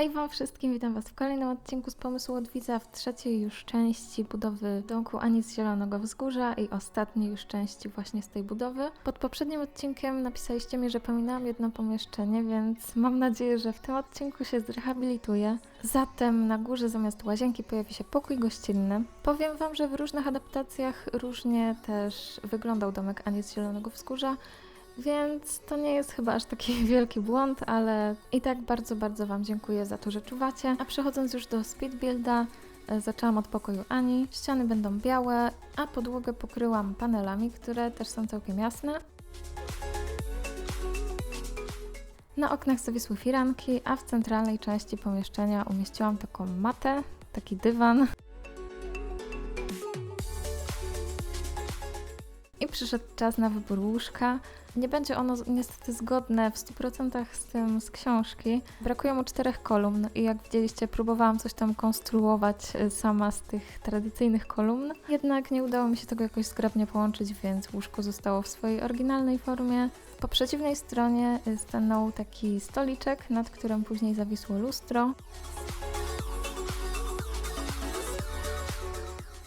Hej Wam wszystkim, witam Was w kolejnym odcinku z Pomysłu od Widza, w trzeciej już części budowy domku Ani z Zielonego Wzgórza i ostatniej już części właśnie z tej budowy. Pod poprzednim odcinkiem napisaliście mi, że pominęłam jedno pomieszczenie, więc mam nadzieję, że w tym odcinku się zrehabilituję. Zatem na górze zamiast łazienki pojawi się pokój gościnny. Powiem Wam, że w różnych adaptacjach różnie też wyglądał domek Ani z Zielonego Wzgórza. Więc to nie jest chyba aż taki wielki błąd, ale i tak bardzo, bardzo Wam dziękuję za to, że czuwacie. A przechodząc już do speed builda, e, zaczęłam od pokoju Ani. Ściany będą białe, a podłogę pokryłam panelami, które też są całkiem jasne. Na oknach zawisły firanki, a w centralnej części pomieszczenia umieściłam taką matę, taki dywan. Przyszedł czas na wybór łóżka. Nie będzie ono niestety zgodne w 100% z tym z książki. Brakuje mu czterech kolumn i jak widzieliście, próbowałam coś tam konstruować y, sama z tych tradycyjnych kolumn. Jednak nie udało mi się tego jakoś zgrabnie połączyć, więc łóżko zostało w swojej oryginalnej formie. Po przeciwnej stronie y, stanął taki stoliczek, nad którym później zawisło lustro.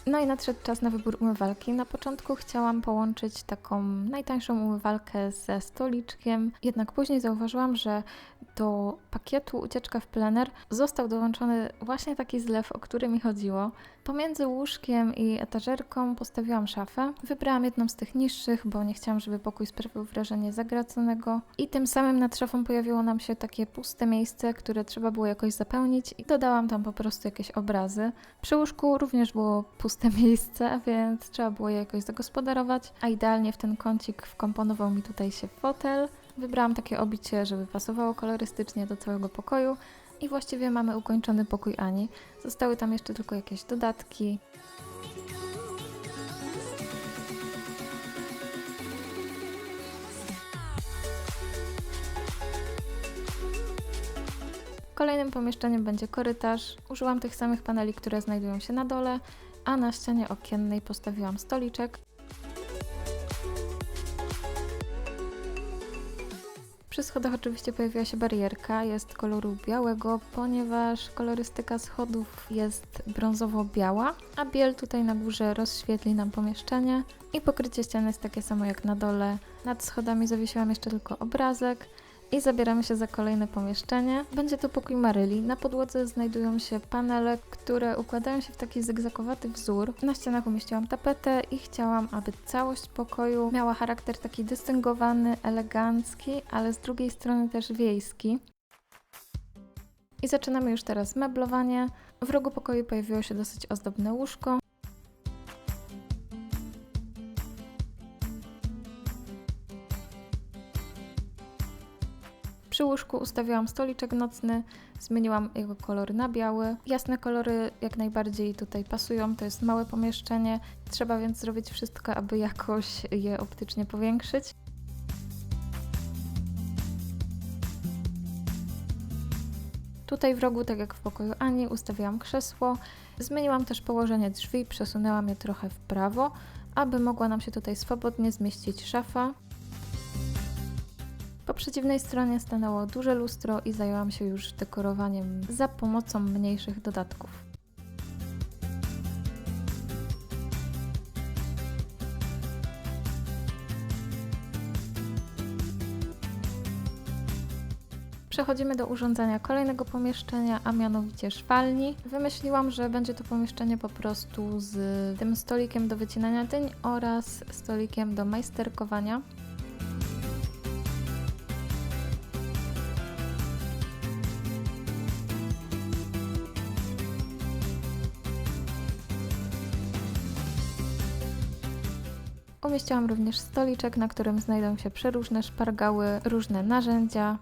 No i nadszedł czas na wybór umywalki. Na początku chciałam połączyć taką najtańszą umywalkę ze stoliczkiem, jednak później zauważyłam, że do pakietu ucieczka w plener został dołączony właśnie taki zlew, o który mi chodziło. Pomiędzy łóżkiem i etażerką postawiłam szafę. Wybrałam jedną z tych niższych, bo nie chciałam, żeby pokój sprawił wrażenie zagraconego. I tym samym nad szafą pojawiło nam się takie puste miejsce, które trzeba było jakoś zapełnić i dodałam tam po prostu jakieś obrazy. Przy łóżku również było puste miejsce, więc trzeba było je jakoś zagospodarować, a idealnie w ten kącik wkomponował mi tutaj się fotel. Wybrałam takie obicie, żeby pasowało kolorystycznie do całego pokoju i właściwie mamy ukończony pokój Ani. Zostały tam jeszcze tylko jakieś dodatki. Kolejnym pomieszczeniem będzie korytarz. Użyłam tych samych paneli, które znajdują się na dole, a na ścianie okiennej postawiłam stoliczek. Przy schodach oczywiście pojawiła się barierka, jest koloru białego, ponieważ kolorystyka schodów jest brązowo-biała, a biel tutaj na górze rozświetli nam pomieszczenie i pokrycie ściany jest takie samo jak na dole. Nad schodami zawiesiłam jeszcze tylko obrazek, i zabieramy się za kolejne pomieszczenie. Będzie to pokój Maryli. Na podłodze znajdują się panele, które układają się w taki zygzakowaty wzór. Na ścianach umieściłam tapetę i chciałam, aby całość pokoju miała charakter taki dystyngowany, elegancki, ale z drugiej strony też wiejski. I zaczynamy już teraz meblowanie. W rogu pokoju pojawiło się dosyć ozdobne łóżko. Łóżku ustawiłam stoliczek nocny, zmieniłam jego kolory na biały. Jasne kolory jak najbardziej tutaj pasują, to jest małe pomieszczenie, trzeba więc zrobić wszystko, aby jakoś je optycznie powiększyć. Tutaj w rogu, tak jak w pokoju Ani, ustawiłam krzesło. Zmieniłam też położenie drzwi, przesunęłam je trochę w prawo, aby mogła nam się tutaj swobodnie zmieścić szafa. Po przeciwnej stronie stanęło duże lustro i zajęłam się już dekorowaniem za pomocą mniejszych dodatków. Przechodzimy do urządzenia kolejnego pomieszczenia, a mianowicie szwalni. Wymyśliłam, że będzie to pomieszczenie po prostu z tym stolikiem do wycinania dyń oraz stolikiem do majsterkowania. Umieściłam również stoliczek, na którym znajdą się przeróżne szpargały, różne narzędzia.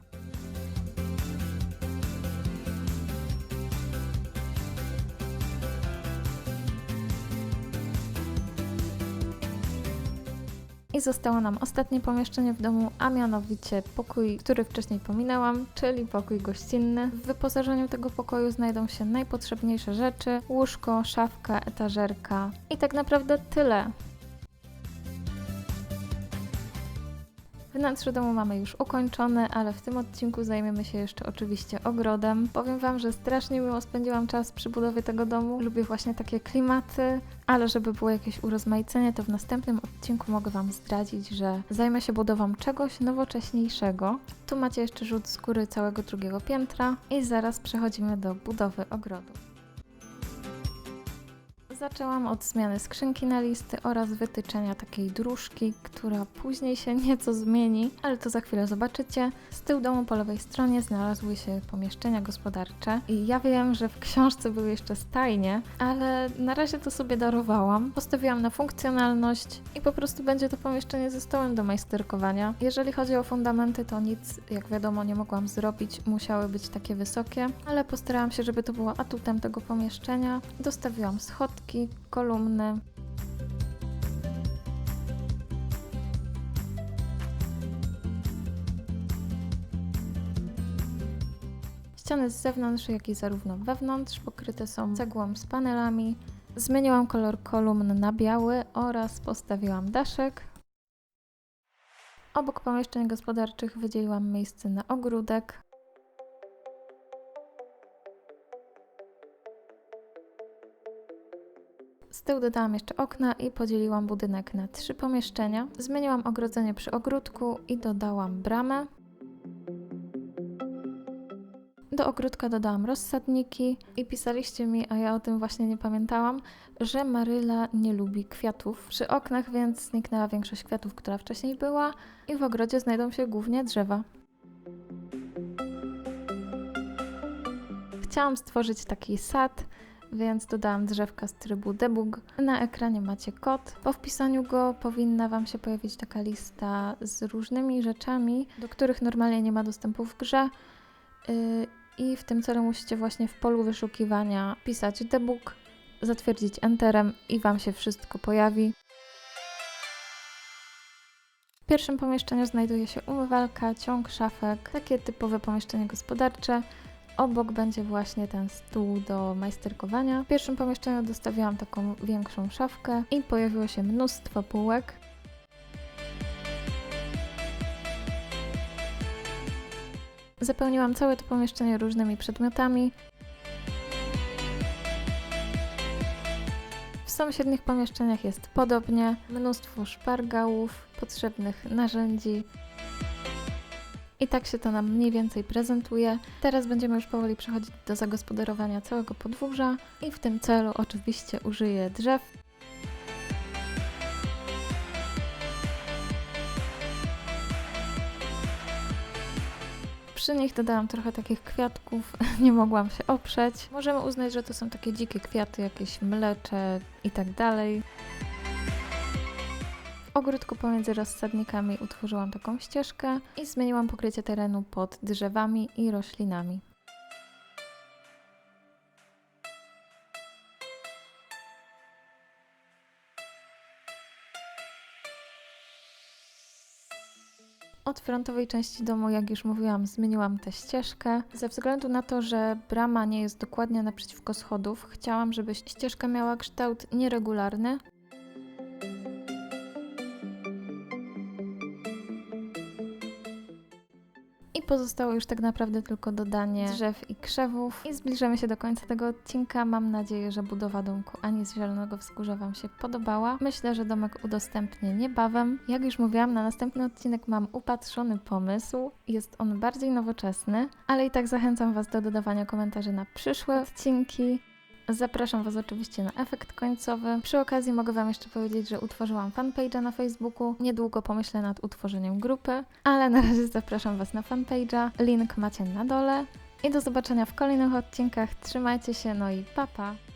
I zostało nam ostatnie pomieszczenie w domu, a mianowicie pokój, który wcześniej pominęłam, czyli pokój gościnny. W wyposażeniu tego pokoju znajdą się najpotrzebniejsze rzeczy: łóżko, szafka, etażerka i tak naprawdę tyle. Wnętrze domu mamy już ukończone, ale w tym odcinku zajmiemy się jeszcze oczywiście ogrodem. Powiem Wam, że strasznie miło spędziłam czas przy budowie tego domu. Lubię właśnie takie klimaty, ale żeby było jakieś urozmaicenie, to w następnym odcinku mogę Wam zdradzić, że zajmę się budową czegoś nowocześniejszego. Tu macie jeszcze rzut z góry całego drugiego piętra i zaraz przechodzimy do budowy ogrodu. Zaczęłam od zmiany skrzynki na listy oraz wytyczenia takiej dróżki, która później się nieco zmieni, ale to za chwilę zobaczycie. Z tyłu domu po lewej stronie znalazły się pomieszczenia gospodarcze i ja wiem, że w książce były jeszcze stajnie, ale na razie to sobie darowałam. Postawiłam na funkcjonalność i po prostu będzie to pomieszczenie ze stołem do majsterkowania. Jeżeli chodzi o fundamenty, to nic, jak wiadomo, nie mogłam zrobić, musiały być takie wysokie, ale postarałam się, żeby to było atutem tego pomieszczenia. Dostawiłam schodki, kolumny. Ściany z zewnątrz, jak i zarówno wewnątrz pokryte są cegłą z panelami. Zmieniłam kolor kolumn na biały oraz postawiłam daszek. Obok pomieszczeń gospodarczych wydzieliłam miejsce na ogródek. Z tyłu dodałam jeszcze okna i podzieliłam budynek na trzy pomieszczenia. Zmieniłam ogrodzenie przy ogródku i dodałam bramę. Do ogródka dodałam rozsadniki i pisaliście mi, a ja o tym właśnie nie pamiętałam, że Maryla nie lubi kwiatów. Przy oknach więc zniknęła większość kwiatów, która wcześniej była i w ogrodzie znajdą się głównie drzewa. Chciałam stworzyć taki sad, więc dodałam drzewka z trybu debug. Na ekranie macie kod. Po wpisaniu go powinna Wam się pojawić taka lista z różnymi rzeczami, do których normalnie nie ma dostępu w grze. Yy, I w tym celu musicie właśnie w polu wyszukiwania pisać debug, zatwierdzić enterem i Wam się wszystko pojawi. W pierwszym pomieszczeniu znajduje się umywalka, ciąg szafek, takie typowe pomieszczenie gospodarcze. Obok będzie właśnie ten stół do majsterkowania. W pierwszym pomieszczeniu dostawiłam taką większą szafkę i pojawiło się mnóstwo półek. Zapełniłam całe to pomieszczenie różnymi przedmiotami. W sąsiednich pomieszczeniach jest podobnie. Mnóstwo szpargałów, potrzebnych narzędzi. I tak się to nam mniej więcej prezentuje. Teraz będziemy już powoli przechodzić do zagospodarowania całego podwórza i w tym celu oczywiście użyję drzew. Przy nich dodałam trochę takich kwiatków, nie mogłam się oprzeć. Możemy uznać, że to są takie dzikie kwiaty, jakieś mlecze i tak dalej. Ogródku pomiędzy rozsadnikami utworzyłam taką ścieżkę i zmieniłam pokrycie terenu pod drzewami i roślinami. Od frontowej części domu, jak już mówiłam, zmieniłam tę ścieżkę. Ze względu na to, że brama nie jest dokładnie naprzeciwko schodów, chciałam, żeby ścieżka miała kształt nieregularny, pozostało już tak naprawdę tylko dodanie drzew i krzewów. I zbliżamy się do końca tego odcinka. Mam nadzieję, że budowa domku Ani z Zielonego Wzgórza Wam się podobała. Myślę, że domek udostępnię niebawem. Jak już mówiłam, na następny odcinek mam upatrzony pomysł. Jest on bardziej nowoczesny, ale i tak zachęcam Was do dodawania komentarzy na przyszłe odcinki. Zapraszam Was oczywiście na efekt końcowy. Przy okazji mogę Wam jeszcze powiedzieć, że utworzyłam fanpage'a na Facebooku. Niedługo pomyślę nad utworzeniem grupy, ale na razie zapraszam Was na fanpage'a. Link macie na dole. I do zobaczenia w kolejnych odcinkach. Trzymajcie się, no i papa! Pa.